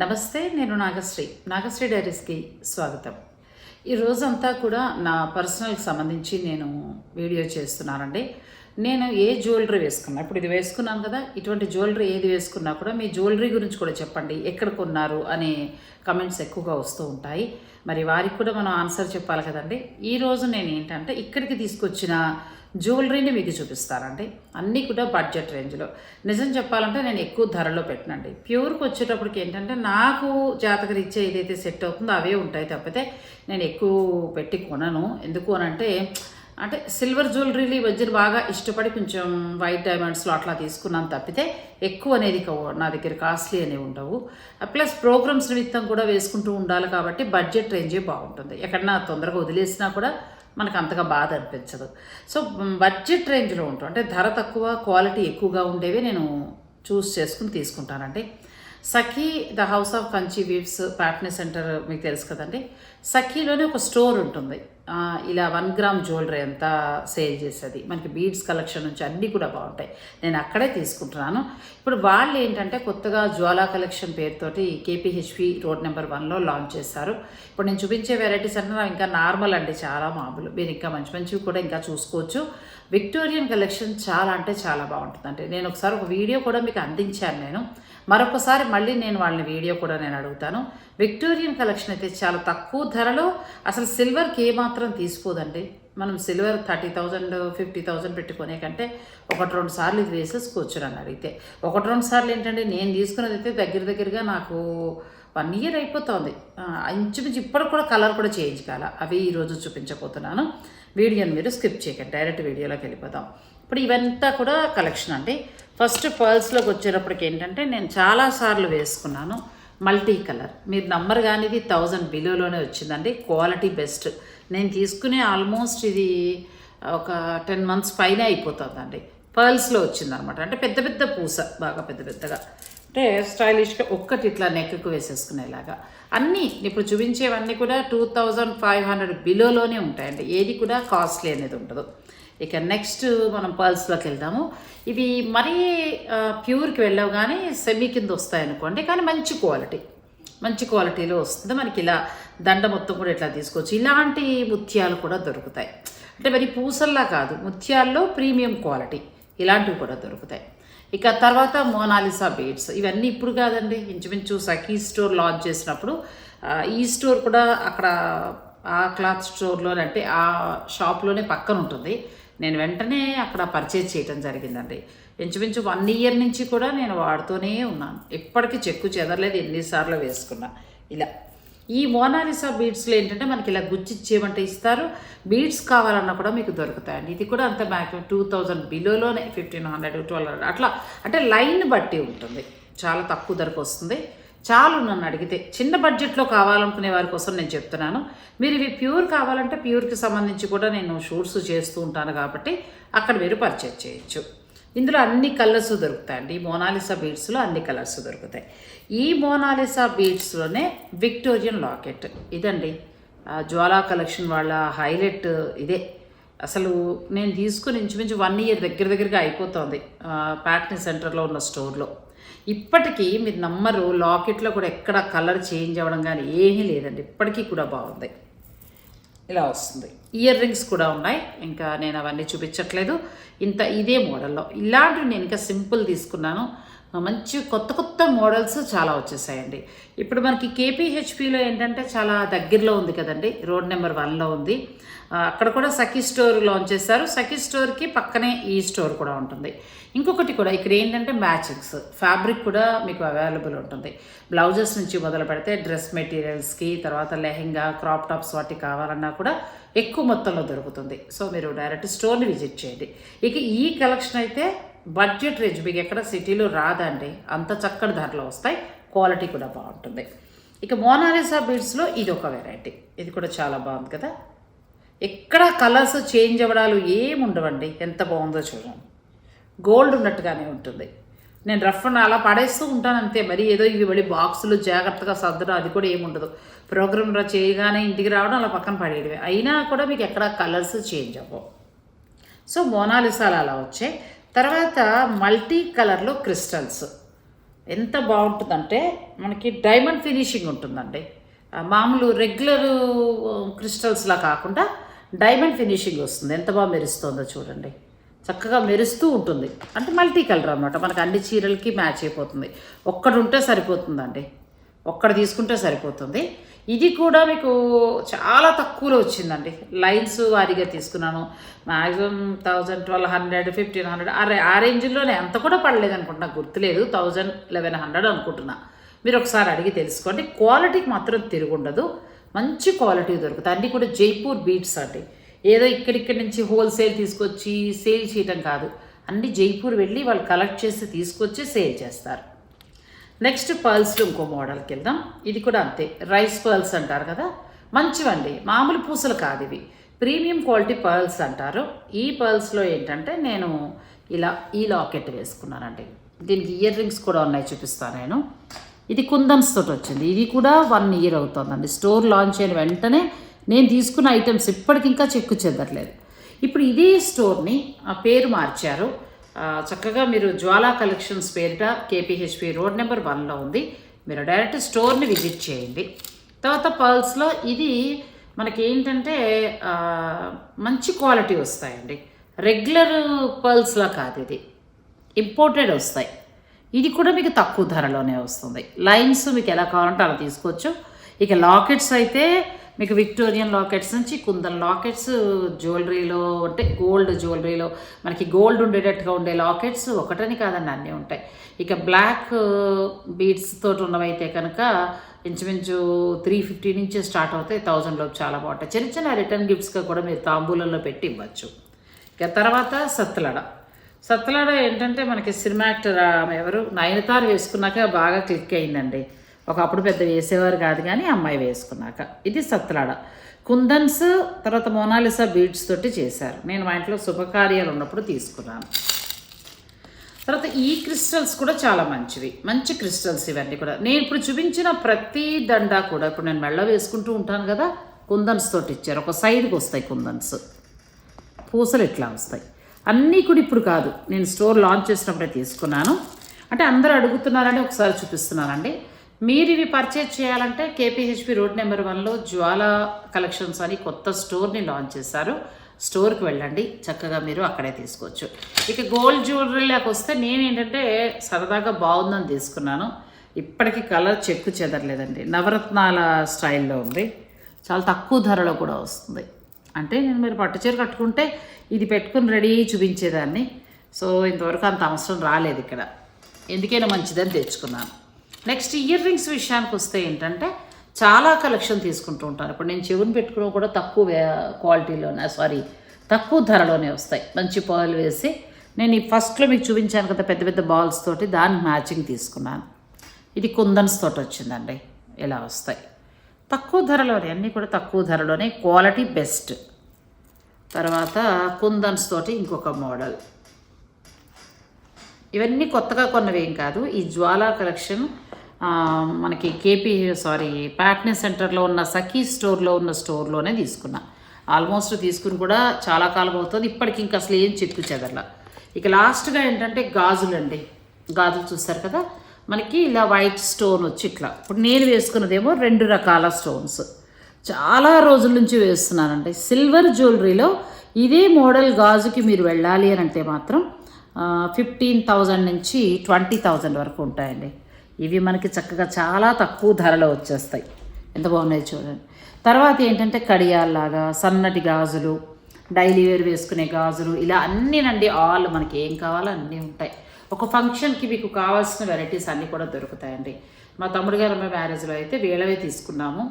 నమస్తే నేను నాగశ్రీ. నాగశ్రీ డైరీస్కి స్వాగతం. ఈ రోజంతా కూడా నా పర్సనల్కి సంబంధించి నేను వీడియో చేస్తున్నానండి. నేను ఏ జ్యువెలరీ వేసుకున్నా ఇప్పుడు ఇది వేసుకున్నాను కదా ఇటువంటి జ్యువెలరీ ఏది వేసుకున్నా కూడా మీ జ్యువెలరీ గురించి కూడా చెప్పండి. ఎక్కడ కొన్నారు అనే కమెంట్స్ ఎక్కువగా వస్తూ ఉంటాయి. మరి వారికి కూడా మనం ఆన్సర్ చెప్పాలి కదండి. ఈరోజు నేను ఏంటంటే ఇక్కడికి తీసుకొచ్చిన జ్యువెలరీని మీకు చూపిస్తానండి అన్నీ కూడా బడ్జెట్ రేంజ్లో. నిజం చెప్పాలంటే నేను ఎక్కువ ధరలో పెట్టినండి. ప్యూర్కి వచ్చేటప్పటికి ఏంటంటే నాకు జాతకరీత్యా ఏదైతే సెట్ అవుతుందో అవే ఉంటాయి తప్పితే నేను ఎక్కువ పెట్టి కొనను. ఎందుకు అనంటే అంటే సిల్వర్ జ్యువెలరీలు ఈ మధ్యన బాగా ఇష్టపడి కొంచెం వైట్ డైమండ్స్లో అట్లా తీసుకున్నాను తప్పితే ఎక్కువ అనేది నా దగ్గర కాస్ట్లీ అనేవి ఉండవు. ప్లస్ ప్రోగ్రామ్స్ నిమిత్తం కూడా వేసుకుంటూ ఉండాలి కాబట్టి బడ్జెట్ రేంజే బాగుంటుంది. ఎక్కడన్నా తొందరగా వదిలేసినా కూడా మనకు అంతగా బాధ అనిపించదు. సో బడ్జెట్ రేంజ్లో ఉంటాం. అంటే ధర తక్కువ క్వాలిటీ ఎక్కువగా ఉండేవి నేను చూస్ చేసుకుని తీసుకుంటానండి. Sakhi the house of Kanchi weaves Patny centre మీకు తెలుసు కదండి. సఖీలోనే ఒక స్టోర్ ఉంటుంది. ఇలా వన్ గ్రామ్ జ్యువెలరీ అంతా సేల్ చేసేది. మనకి బీడ్స్ కలెక్షన్ నుంచి అన్నీ కూడా బాగుంటాయి. నేను అక్కడే తీసుకుంటున్నాను. ఇప్పుడు వాళ్ళు ఏంటంటే కొత్తగా జ్వాలా కలెక్షన్ పేరుతోటి కేపీహెచ్పి రోడ్ నెంబర్ వన్లో లాంచ్ చేశారు. ఇప్పుడు నేను చూపించే వెరైటీస్ అంటే ఇంకా నార్మల్ అండి చాలా మామూలు. మీరు ఇంకా మంచి మంచివి కూడా ఇంకా చూసుకోవచ్చు. విక్టోరియన్ కలెక్షన్ చాలా అంటే చాలా బాగుంటుందండి. నేను ఒకసారి ఒక వీడియో కూడా మీకు అందించాను నేను. మరొకసారి మళ్ళీ నేను వాళ్ళని వీడియో కూడా నేను అడుగుతాను. విక్టోరియన్ కలెక్షన్ అయితే చాలా తక్కువ ధరలో అసలు సిల్వర్కి ఏమాత్రం తీసుకోదండి. మనం silver thirty thousand fifty thousand పెట్టుకునే కంటే ఒకటి రెండు సార్లు ఇది వేసేసుకోవచ్చు నన్ను అడిగితే. ఒకటి రెండు సార్లు ఏంటంటే నేను తీసుకున్నది అయితే దగ్గర దగ్గరగా నాకు వన్ ఇయర్ అయిపోతుంది. ఇంచుమించు ఇప్పటికి కూడా కలర్ కూడా చేంజ్ కాల. అవి ఈరోజు చూపించబోతున్నాను. వీడియోని మీరు స్కిప్ చేయకండి. డైరెక్ట్ వీడియోలోకి వెళ్ళిపోతాం ఇప్పుడు ఇవంతా కూడా కలెక్షన్ అండి. ఫస్ట్ పర్ల్స్లోకి వచ్చేటప్పటికి ఏంటంటే నేను చాలాసార్లు వేసుకున్నాను మల్టీ కలర్. మీరు నంబర్ కానీ ఇది థౌజండ్ బిలోలోనే వచ్చిందండి. Quality best. నేను తీసుకునే ఆల్మోస్ట్ ఇది ఒక టెన్ మంత్స్ పైన అయిపోతుందండి. పర్ల్స్లో వచ్చిందనమాట. అంటే పెద్ద పెద్ద పూస బాగా పెద్ద పెద్దగా. అంటే స్టైలిష్గా ఒక్కటి ఇట్లా నెక్కు వేసేసుకునేలాగా. అన్నీ ఇప్పుడు చూపించేవన్నీ కూడా టూ థౌజండ్ ఫైవ్ హండ్రెడ్ బిలోలోనే ఉంటాయండి. ఏది కూడా కాస్ట్లీ అనేది ఉండదు. ఇక నెక్స్ట్ మనం పర్ల్స్లోకి వెళ్దాము. ఇవి మరీ ప్యూర్కి వెళ్ళవు కానీ సెమీ కింద వస్తాయి అనుకోండి కానీ మంచి క్వాలిటీ మంచి క్వాలిటీలో వస్తుంది. మనకి ఇలా దండ మొత్తం కూడా ఇట్లా తీసుకోవచ్చు. ఇలాంటి ముత్యాలు కూడా దొరుకుతాయి. అంటే మరి పూసల్లా కాదు ముత్యాల్లో ప్రీమియం క్వాలిటీ ఇలాంటివి కూడా దొరుకుతాయి. ఇక తర్వాత మోనాలిసా బీడ్స్ ఇవన్నీ ఇప్పుడు కాదండి. ఇంచుమించు సఖీ స్టోర్ లాంచ్ చేసినప్పుడు ఈ స్టోర్ కూడా అక్కడ ఆ క్లాత్ స్టోర్లోనే అంటే ఆ షాప్లోనే పక్కన ఉంటుంది. నేను వెంటనే అక్కడ పర్చేజ్ చేయటం జరిగిందండి. ఇంచుమించు వన్ ఇయర్ నుంచి కూడా నేను వాడుతూనే ఉన్నాను. ఇప్పటికీ చెక్కు చెదరలేదు ఎన్నిసార్లు వేసుకున్నా. ఇలా. ఈ మోనాలిసా బీడ్స్లో ఏంటంటే మనకి ఇలా గుచ్చి ఇచ్చేయమంటే ఇస్తారు. బీడ్స్ కావాలన్నా కూడా మీకు దొరుకుతాయండి. ఇది కూడా అంత మ్యాక్సిమం టూ థౌజండ్ బిలోలోనే ఫిఫ్టీన్ హండ్రెడ్ ట్వెల్వ్ హండ్రెడ్ అట్లా. అంటే లైన్ బట్టి ఉంటుంది. చాలా తక్కువ ధరకు వస్తుంది. చాలు నన్ను అడిగితే చిన్న బడ్జెట్లో కావాలనుకునే వారి కోసం నేను చెప్తున్నాను. మీరు ఇవి ప్యూర్ కావాలంటే ప్యూర్కి సంబంధించి కూడా నేను షూట్స్ చేస్తూ ఉంటాను కాబట్టి అక్కడ మీరు పర్చేజ్ చేయొచ్చు. ఇందులో అన్ని కలర్స్ దొరుకుతాయండి ఈ మోనాలిసా బీడ్స్లో అన్ని కలర్స్ దొరుకుతాయి. ఈ మోనాలిసా బీడ్స్లోనే విక్టోరియన్ లాకెట్. ఇదండి జ్వాలా కలెక్షన్ వాళ్ళ హైలైట్ ఇదే. అసలు నేను తీసుకుని ఇంచుమించు వన్ ఇయర్ దగ్గర దగ్గరగా అయిపోతుంది ప్యాట్నీ సెంటర్లో ఉన్న స్టోర్లో. ఇప్పటికీ మీరు నమ్మరు లాకెట్లో కూడా ఎక్కడ కలర్ చేంజ్ అవ్వడం కానీ ఏమీ లేదండి. ఇప్పటికీ కూడా బాగుంది. ఇలా వస్తుంది. ఇయర్ రింగ్స్ కూడా ఉన్నాయి. ఇంకా నేను అవన్నీ చూపించట్లేదు. ఇంత ఇదే మోడల్లో. ఇలాంటివి నేను ఇంకా సింపుల్ తీసుకున్నాను. మంచి కొత్త కొత్త మోడల్స్ చాలా వచ్చేసాయండి. ఇప్పుడు మనకి కేపీహెచ్పిలో ఏంటంటే చాలా దగ్గరలో ఉంది కదండి రోడ్ నెంబర్ వన్లో ఉంది. అక్కడ కూడా సఖీ స్టోర్ లాంచ్ చేశారు. సఖీ స్టోర్కి పక్కనే ఈ స్టోర్ కూడా ఉంటుంది. ఇంకొకటి కూడా ఇక్కడ ఏంటంటే మ్యాచింగ్స్ ఫ్యాబ్రిక్ కూడా మీకు అవైలబుల్ ఉంటుంది. బ్లౌజెస్ నుంచి మొదలు పెడితే డ్రెస్ మెటీరియల్స్కి తర్వాత లెహెంగా క్రాప్ టాప్స్ వాటికి కావాలన్నా కూడా ఎక్కువ మొత్తంలో దొరుకుతుంది. సో మీరు డైరెక్ట్ స్టోర్ని విజిట్ చేయండి. ఇక ఈ కలెక్షన్ అయితే బడ్జెట్ రేంజ్ మీకు ఎక్కడ సిటీలో రాదండి. అంత చక్కటి ధరలో వస్తాయి. క్వాలిటీ కూడా బాగుంటుంది. ఇక మోనాలిసా బీడ్స్లో ఇది ఒక వెరైటీ. ఇది కూడా చాలా బాగుంది కదా. ఎక్కడ కలర్స్ చేంజ్ అవ్వడాలు ఏమి ఉండవండి. ఎంత బాగుందో చూడండి. గోల్డ్ ఉన్నట్టుగానే ఉంటుంది. నేను రఫ్ అండ్ అలా పడేస్తూ ఉంటాను అంతే. మరి ఏదో ఇవి మళ్ళీ బాక్సులు జాగ్రత్తగా సర్దడం అది కూడా ఏముండదు ప్రోగ్రామ్ చేయగానే ఇంటికి రావడం అలా పక్కన పడేయడమే. అయినా కూడా మీకు ఎక్కడ కలర్స్ చేంజ్ అవ్వవు. సో మోనాలిసాలు అలా వచ్చాయి. తర్వాత మల్టీ కలర్లో క్రిస్టల్స్. ఎంత బాగుంటుందంటే మనకి డైమండ్ ఫినిషింగ్ ఉంటుందండి. మామూలు రెగ్యులర్ క్రిస్టల్స్లా కాకుండా డైమండ్ ఫినిషింగ్ వస్తుంది. ఎంత బాగా మెరుస్తుందో చూడండి. చక్కగా మెరుస్తూ ఉంటుంది. అంటే మల్టీ కలర్ అనమాట మనకు అన్ని చీరలకి మ్యాచ్ అయిపోతుంది. ఒక్కడుంటే ఉంటే సరిపోతుందండి. ఒక్కడ తీసుకుంటే సరిపోతుంది. ఇది కూడా మీకు చాలా తక్కువలో వచ్చిందండి. లైన్స్ వారీగా తీసుకున్నాను. Maximum thousand twelve hundred fifteen hundred ఆ ఆ రేంజ్లోనే అంత కూడా పడలేదు అనుకుంటున్నా. గుర్తులేదు. థౌజండ్ లెవెన్ హండ్రెడ్ అనుకుంటున్నా. మీరు ఒకసారి అడిగి తెలుసుకోండి. క్వాలిటీకి మాత్రం తిరుగుండదు మంచి క్వాలిటీ దొరుకుతుంది అన్నీ కూడా జైపూర్ బీట్స్ అండి. ఏదో ఇక్కడిక్కడి నుంచి హోల్సేల్ తీసుకొచ్చి సేల్ చేయటం కాదు. అన్ని జైపూర్ వెళ్ళి వాళ్ళు కలెక్ట్ చేసి తీసుకొచ్చి సేల్ చేస్తారు. నెక్స్ట్ పర్ల్స్లో ఇంకో మోడల్కి వెళ్దాం. ఇది కూడా అంతే. రైస్ పర్ల్స్ అంటారు కదా? మంచివండి. మామూలు పూసలు కాదు ఇవి. ప్రీమియం క్వాలిటీ పర్ల్స్ అంటారు. ఈ పర్ల్స్లో ఏంటంటే నేను ఇలా ఈ లాకెట్ వేసుకున్నానండి. దీనికి ఇయర్ రింగ్స్ కూడా ఉన్నాయి చూపిస్తాను నేను. ఇది కుందన్స్ తోటి వచ్చింది. ఇది కూడా వన్ ఇయర్ అవుతుందండి. స్టోర్ లాంచ్ అయిన వెంటనే నేను తీసుకున్న ఐటమ్స్ ఇప్పటికి ఇంకా చెక్కు చెదరలేదు ఇప్పుడు ఇదే స్టోర్ని ఆ పేరు మార్చారు. చక్కగా మీరు జ్వాలా కలెక్షన్స్ పేరిట కేపీహెచ్పి రోడ్ నెంబర్ వన్లో ఉంది. మీరు డైరెక్ట్ స్టోర్ని విజిట్ చేయండి. తర్వాత పర్ల్స్లో ఇది మనకి ఏంటంటే మంచి క్వాలిటీ వస్తాయండి. రెగ్యులర్ పర్ల్స్లా కాదు ఇది. ఇంపోర్టెడ్ వస్తాయి. ఇది కూడా మీకు తక్కువ ధరలోనే వస్తుంది. లైన్స్ మీకు ఎలా కావాలంటే అలా తీసుకోవచ్చు. ఇక లాకెట్స్ అయితే మీకు విక్టోరియన్ లాకెట్స్ నుంచి కుందన్ లాకెట్స్ జ్యువెలరీలో అంటే గోల్డ్ జ్యువెలరీలో మనకి గోల్డ్ ఉండేటట్టుగా ఉండే లాకెట్స్ ఒకటని కాదండి అన్నీ ఉంటాయి. ఇక బ్లాక్ బీడ్స్ uh, తోటి ఉన్నవైతే కనుక ఇంచుమించు త్రీ ఫిఫ్టీ నుంచి స్టార్ట్ అవుతాయి థౌజండ్ చాలా బాగుంటాయి. చిన్న చిన్న రిటర్న్ గిఫ్ట్స్గా కూడా మీరు తాంబూలంలో పెట్టి ఇవ్వచ్చు. ఇక తర్వాత సత్తులడ సత్తులడ ఏంటంటే మనకి సినిమా యాక్టర్ ఆమె ఎవరు? నయనతార వేసుకున్నాక బాగా క్లిక్ అయిందండి. ఒకప్పుడు పెద్ద వేసేవారు కాదు కానీ అమ్మాయి వేసుకున్నాక. ఇది సత్లాడ కుందన్స్ తర్వాత మోనాలిసా బీడ్స్ తోటి చేశారు. నేను మా ఇంట్లో శుభకార్యాలు ఉన్నప్పుడు తీసుకున్నాను. తర్వాత ఈ క్రిస్టల్స్ కూడా చాలా మంచివి. మంచి క్రిస్టల్స్ ఇవన్నీ కూడా. నేను ఇప్పుడు చూపించిన ప్రతి దండ కూడా ఇప్పుడు నేను మెళ్ళ వేసుకుంటూ ఉంటాను కదా కుందన్స్ తోటి ఇచ్చారు. ఒక సైడ్కి వస్తాయి కుందన్స్. పూసలు ఇట్లా వస్తాయి. అన్నీ కూడా ఇప్పుడు కాదు. నేను స్టోర్ లాంచ్ చేసినప్పుడే తీసుకున్నాను. అంటే అందరూ అడుగుతున్నారని ఒకసారి చూపిస్తున్నానండి. మీరు ఇవి పర్చేజ్ చేయాలంటే కేపీహెచ్పి రోడ్ నెంబర్ వన్లో జ్వాల కలెక్షన్స్ అని కొత్త స్టోర్ని లాంచ్ చేశారు. స్టోర్కి వెళ్ళండి. చక్కగా మీరు అక్కడే తీసుకోవచ్చు. ఇక గోల్డ్ జ్యువెలరీలోకి వస్తే నేను ఏంటంటే సరదాగా బాగుందని తీసుకున్నాను. ఇప్పటికీ కలర్ చెక్కు చెదరలేదండి. నవరత్నాల స్టైల్లో ఉంది. చాలా తక్కువ ధరలో కూడా వస్తుంది. అంటే నేను మీరు పట్టుచీర కట్టుకుంటే ఇది పెట్టుకుని రెడీ చూపించేదాన్ని. సో ఇంతవరకు అంత అవసరం రాలేదు ఇక్కడ. ఎందుకైనా మంచిదని తెచ్చుకున్నాను. నెక్స్ట్ ఇయర్ రింగ్స్ విషయానికి వస్తే ఏంటంటే చాలా కలెక్షన్ తీసుకుంటూ ఉంటాను ఇప్పుడు నేను చెవుని పెట్టుకున్న కూడా తక్కువ క్వాలిటీలోనే సారీ తక్కువ ధరలోనే వస్తాయి. మంచి పాలు వేసి నేను ఈ ఫస్ట్లో మీకు చూపించాను కదా పెద్ద పెద్ద బాల్స్ తోటి దానికి మ్యాచింగ్ తీసుకున్నాను. ఇది కుందన్స్ తోటి వచ్చిందండి. ఇలా వస్తాయి. తక్కువ ధరలోనే అన్నీ కూడా తక్కువ ధరలోనే క్వాలిటీ బెస్ట్. తర్వాత కుందన్స్ తోటి ఇంకొక మోడల్. ఇవన్నీ కొత్తగా కొన్నవి ఏం కాదు. ఈ జ్వాలా కలెక్షన్ మనకి కేపీ సారీ ప్యాట్నీ సెంటర్లో ఉన్న సఖీ స్టోర్లో ఉన్న స్టోర్లోనే తీసుకున్నా. ఆల్మోస్ట్ తీసుకుని కూడా చాలా కాలం అవుతుంది. ఇప్పటికి ఇంకా అసలు ఏం చెక్కు చెదరలా. ఇక లాస్ట్గా ఏంటంటే గాజులండి. గాజులు చూస్తారు కదా? మనకి ఇలా వైట్ స్టోన్ వచ్చి ఇట్లా. ఇప్పుడు నేను వేసుకున్నదేమో రెండు రకాల స్టోన్స్. చాలా రోజుల నుంచి వేస్తున్నానండి. సిల్వర్ జ్యువెలరీలో ఇదే మోడల్ గాజుకి మీరు వెళ్ళాలి అని అంటే మాత్రం ఫిఫ్టీన్ థౌజండ్ నుంచి ట్వంటీ థౌజండ్ వరకు ఉంటాయండి. ఇవి మనకి చక్కగా చాలా తక్కువ ధరలో వచ్చేస్తాయి. ఎంత బాగున్నాయి చూడండి. తర్వాత ఏంటంటే కడియాల్లాగా సన్నటి గాజులు డైలీ వేర్ వేసుకునే గాజులు ఇలా అన్నీనండి ఆల్ మనకి ఏం కావాలో అన్నీ ఉంటాయి. ఒక ఫంక్షన్కి మీకు కావాల్సిన వెరైటీస్ అన్నీ కూడా దొరుకుతాయండి. మా తమ్ముడు గారు అమ్మాయి మ్యారేజ్లో అయితే వీళ్ళవే తీసుకున్నాము.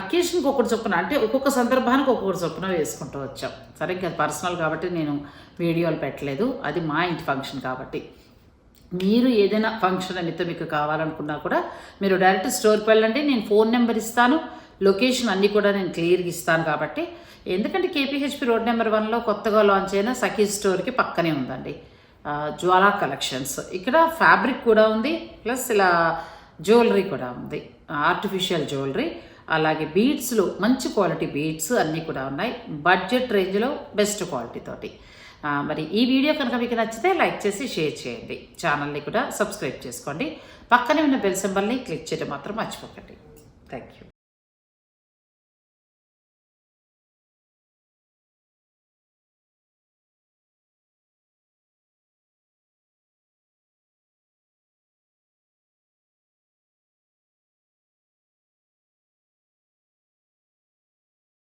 అకేషన్కి ఒక్కొక్కటి చొప్పున అంటే ఒక్కొక్క సందర్భానికి ఒక్కొక్కటి చొప్పున వేసుకుంటూ వచ్చాం. సరే ఇంకా పర్సనల్ కాబట్టి నేను వీడియోలు పెట్టలేదు. అది మా ఇంటి ఫంక్షన్ కాబట్టి. మీరు ఏదైనా ఫంక్షన్ నిమిత్తం మీకు కావాలనుకున్నా కూడా మీరు డైరెక్ట్ స్టోర్కి వెళ్ళండి. నేను ఫోన్ నెంబర్ ఇస్తాను. లొకేషన్ అన్నీ కూడా నేను క్లియర్గా ఇస్తాను కాబట్టి. ఎందుకంటే కేపీహెచ్పి రోడ్ నెంబర్ వన్లో కొత్తగా లాంచ్ అయిన సఖీ స్టోర్కి పక్కనే ఉందండి. జ్వాలా కలెక్షన్స్ ఇక్కడ ఫ్యాబ్రిక్ కూడా ఉంది. ప్లస్ ఇలా జ్యువెలరీ కూడా ఉంది. ఆర్టిఫిషియల్ జ్యువెలరీ అలాగే బీడ్స్లో మంచి క్వాలిటీ బీడ్స్ అన్నీ కూడా ఉన్నాయి. బడ్జెట్ రేంజ్లో బెస్ట్ క్వాలిటీ తోటి. మరి ఈ వీడియో కనుక మీకు నచ్చితే లైక్ చేసి షేర్ చేయండి. ఛానల్ని కూడా సబ్స్క్రైబ్ చేసుకోండి. పక్కనే ఉన్న బెల్ సింబల్ని క్లిక్ చేయడం మాత్రం మర్చిపోకండి. Thank you